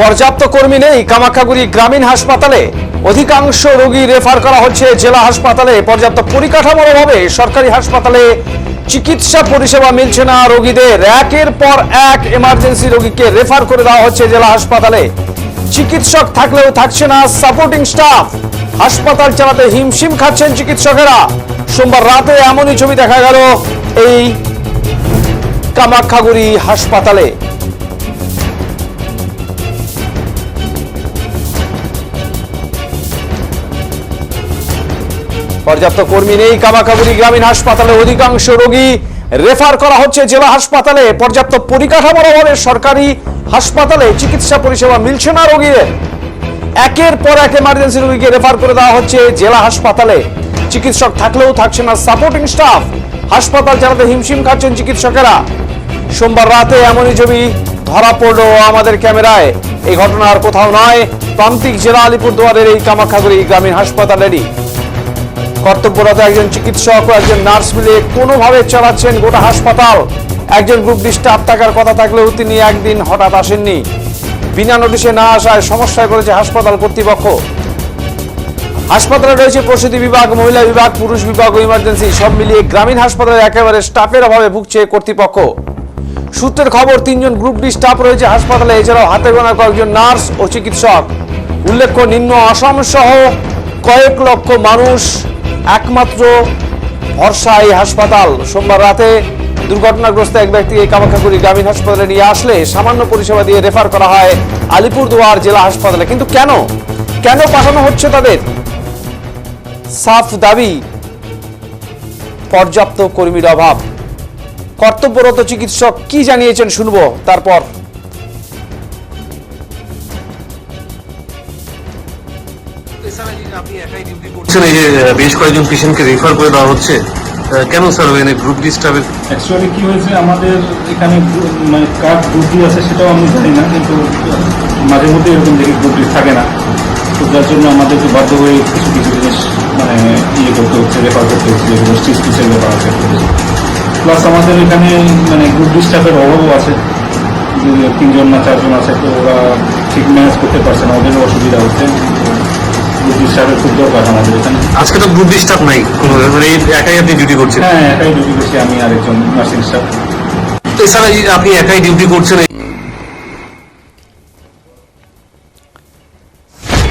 পর্যাপ্ত কর্মী নেই কামাখ্যাগুড়ি গ্রামীণ হাসপাতালে। অধিকাংশ রোগী রেফার করা হচ্ছে জেলা হাসপাতালে। পর্যাপ্ত পরিকাঠামোর অভাবে সরকারি হাসপাতালে চিকিৎসা পরিষেবা মিলছে না রোগীদের। একের পর এক এমার্জেন্সি রোগীকে রেফার করে দেওয়া হচ্ছে জেলা হাসপাতালে। চিকিৎসক থাকলেও থাকছে না সাপোর্টিং স্টাফ হাসপাতাল চালাতে হিমশিম খাচ্ছেন চিকিৎসকেরা। সোমবার রাতে এমনই ছবি দেখা গেল এই কামাখ্যাগুড়ি হাসপাতালে। পর্যাপ্ত কর্মী নেই কামাখাগুড়ি গ্রামীণ হাসপাতালে অধিকাংশ রোগী রেফার করা হচ্ছে জেলা হাসপাতালে। পর্যাপ্ত পরিকাঠামোর অভাবে সরকারি হাসপাতালে চিকিৎসা পরিষেবা মিলছে না রোগীদের। একের পর এক এমার্জেন্সি রোগীকে রেফার করে দেওয়া হচ্ছে জেলা হাসপাতালে। চিকিৎসক থাকলেও থাকছে না সাপোর্টিং স্টাফ হাসপাতাল চালাতে হিমশিম খাচ্ছেন চিকিৎসকেরা। সোমবার রাতে এমনই ছবি ধরা পড়ল আমাদের ক্যামেরায়। এই ঘটনা আর কোথাও নয়। প্রান্তিক জেলা আলিপুরদুয়ারের এই কামাখাগুড়ি গ্রামীণ হাসপাতালেরই। কর্তব্যরত একজন চিকিৎসক ও একজন নার্স মিলে কোনোভাবে চালাচ্ছেন গোটা হাসপাতাল। একজন গ্রুপ ডি স্টাফ থাকার কথা থাকলেও তিনি একদিন হঠাৎ আসেননি। বিনা নোটিশে না আসায় সমস্যায় পড়েছে হাসপাতাল কর্তৃপক্ষ। হাসপাতালে রয়েছে প্রসূতি বিভাগ, মহিলা বিভাগ, পুরুষ বিভাগ ও ইমার্জেন্সি সব মিলিয়ে গ্রামীণ হাসপাতালে একেবারে স্টাফের অভাবে ভুগছে কর্তৃপক্ষ। সূত্রের খবর, তিনজন গ্রুপ ডি স্টাফ রয়েছে হাসপাতালে, এছাড়াও হাতে গোনা কয়েকজন নার্স ও চিকিৎসক। উল্লেখ্য, নিম্ন আসাম সহ কয়েক লক্ষ মানুষ একমাত্র ভরসা এই হাসপাতাল। সোমবার রাতে দুর্ঘটনাগ্রস্ত এক ব্যক্তিকে কামাখ্যাগুড়ি গ্রামীণ হাসপাতালে নিয়ে আসলে সামান্য পরিষেবা দিয়ে রেফার করা হয় আলিপুরদুয়ার জেলা হাসপাতালে। কিন্তু কেন? কেন পাঠানো হচ্ছে তাদের? সাফ দাবি, পর্যাপ্ত কর্মীর অভাব। কর্তব্যরত চিকিৎসক কি জানিয়েছেন শুনব, তারপর এই যে বেশ কয়েকজন পেশেন্টকে রেফার করে দেওয়া হচ্ছে কেন স্যার এখানে গ্রুপ ডিস্টার্বের অ্যাকচুয়ালি কি হয়েছে, আমাদের এখানে মানে কার গ্রুপি আছে সেটাও আমি জানি না, কিন্তু মাঝে মধ্যে এরকম দেখি গ্রুপি থাকে না। তো যার জন্য আমাদেরকে বাধ্য হয়ে কিছু কিছু জিনিস মানে ইয়ে করতে হচ্ছে রেফার করতে হচ্ছে, যেগুলো স্টিচ পিসের ব্যাপার আছে। প্লাস আমাদের এখানে মানে গ্রুপ স্টাফের অভাবও আছে। তিনজন না চারজন আছে, তো ওরা ঠিক ম্যানেজ করতে পারছে না ওদেরও অসুবিধা হচ্ছে। স্টাফের খুব দরকার আমাদের এখানে আজকে তো গ্রুপ ডিস্টার্ব নাই কোনো মানে একাই আপনি ডিউটি করছেন। হ্যাঁ একাই ডিউটি করছি আমি আরেকজন নার্সিং স্টাফ তো এছাড়া আপনি একাই ডিউটি করছেন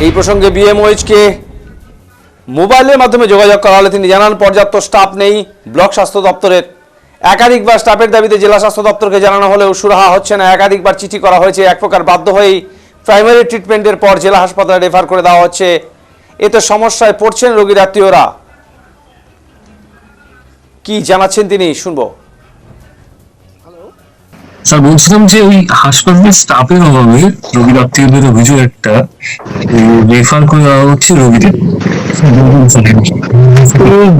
এই প্রসঙ্গে বিএমওএইচকে মোবাইলের মাধ্যমে যোগাযোগ করা হলে তিনি জানান পর্যাপ্ত স্টাফ নেই ব্লক স্বাস্থ্য দপ্তরের। একাধিকবার স্টাফের দাবিতে জেলা স্বাস্থ্য দপ্তরকে জানানো হলেও সুরাহা হচ্ছে না। একাধিকবার চিঠি করা হয়েছে এক প্রকার বাধ্য হয়েই প্রাইমারি ট্রিটমেন্টের পর জেলা হাসপাতালে রেফার করে দেওয়া হচ্ছে। এতে সমস্যায় পড়ছেন রোগীর আত্মীয়রা কি জানাচ্ছেন তিনি? শুনব। স্যার বলছিলাম যে ওই হাসপাতালের স্টাফের অভাবে রোগীর আত্মীয়দের অভিযোগ একটা রেফার করে দেওয়া হচ্ছে রোগীদের।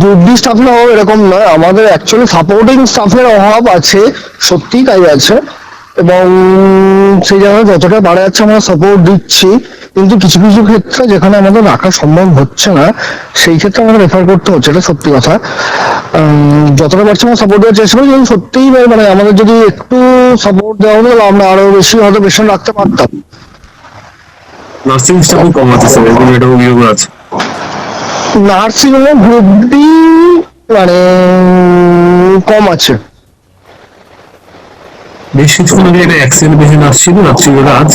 গ্রুপ স্টাফের অভাব এরকম নয়। আমাদের অ্যাকচুয়ালি সাপোর্টিং স্টাফের অভাব আছে সত্যি তাই আছে। এবং সেই জায়গায় যতটা বাড়া যাচ্ছে আমরা সাপোর্ট দিচ্ছি কিন্তু কিছু কিছু ক্ষেত্রে যেখানে আমাদের রাখা সম্ভব হচ্ছে না সেই ক্ষেত্রে আমাদের রেফার করতে হচ্ছে এটা সত্যি কথা। যতটা পারছি আমরা সাপোর্ট দেওয়ার চেষ্টা করি কিন্তু সত্যিই মানে আমাদের যদি একটু সাপোর্ট দেওয়া হতো আমরা আরও বেশি হয়তো পেশেন্ট রাখতে পারতাম। নার্সিং স্টাফও কম আছে স্যার এরকম একটা অভিযোগ আছে। নার্সিং হোমে গ্রুপ ডি মানে কম আছে। বেশ কিছুক্ষণ আগে একটা অ্যাক্সিডেন্ট পেশেন্ট আসছিল রাত্রিবেলা আজ।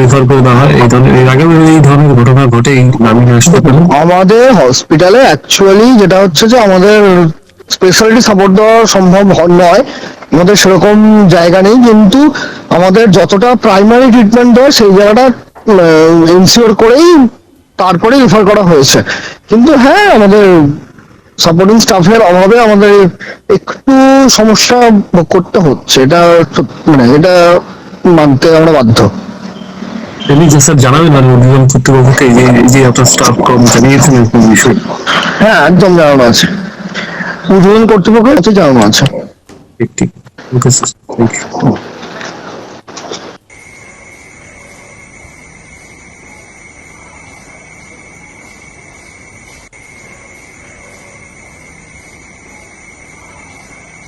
রেফার করে দেওয়া হয়। এই ধরনের এর এই ধরনের ঘটনা ঘটে এই গ্রামীণ হাসপাতালে। আমাদের হসপিটালে অ্যাকচুয়ালি যেটা হচ্ছে যে আমাদের স্পেশালিটি সাপোর্ট দেওয়া সম্ভব নয়। আমাদের সেরকম জায়গা নেই কিন্তু আমাদের যতটা প্রাইমারি ট্রিটমেন্ট দেয় সেই জায়গাটা ইনসিওর করেই তারপরে রেফার করা হয়েছে। কিন্তু হ্যাঁ আমাদের সাপোর্টিং স্টাফের অভাবে আমাদের একটু সমস্যা ভোগ করতে হচ্ছে। এটা মানে এটা মানতে আমরা বাধ্য। স্যার জানাবেন কর্তৃপক্ষকে যে যে আপনার স্টাফ কম জানিয়েছেন এরকম বিষয়। হ্যাঁ একদম জানানো আছে। উদ্বোধন কর্তৃপক্ষের কাছে জানানো আছে। ঠিক ঠিক। Okay sir thank you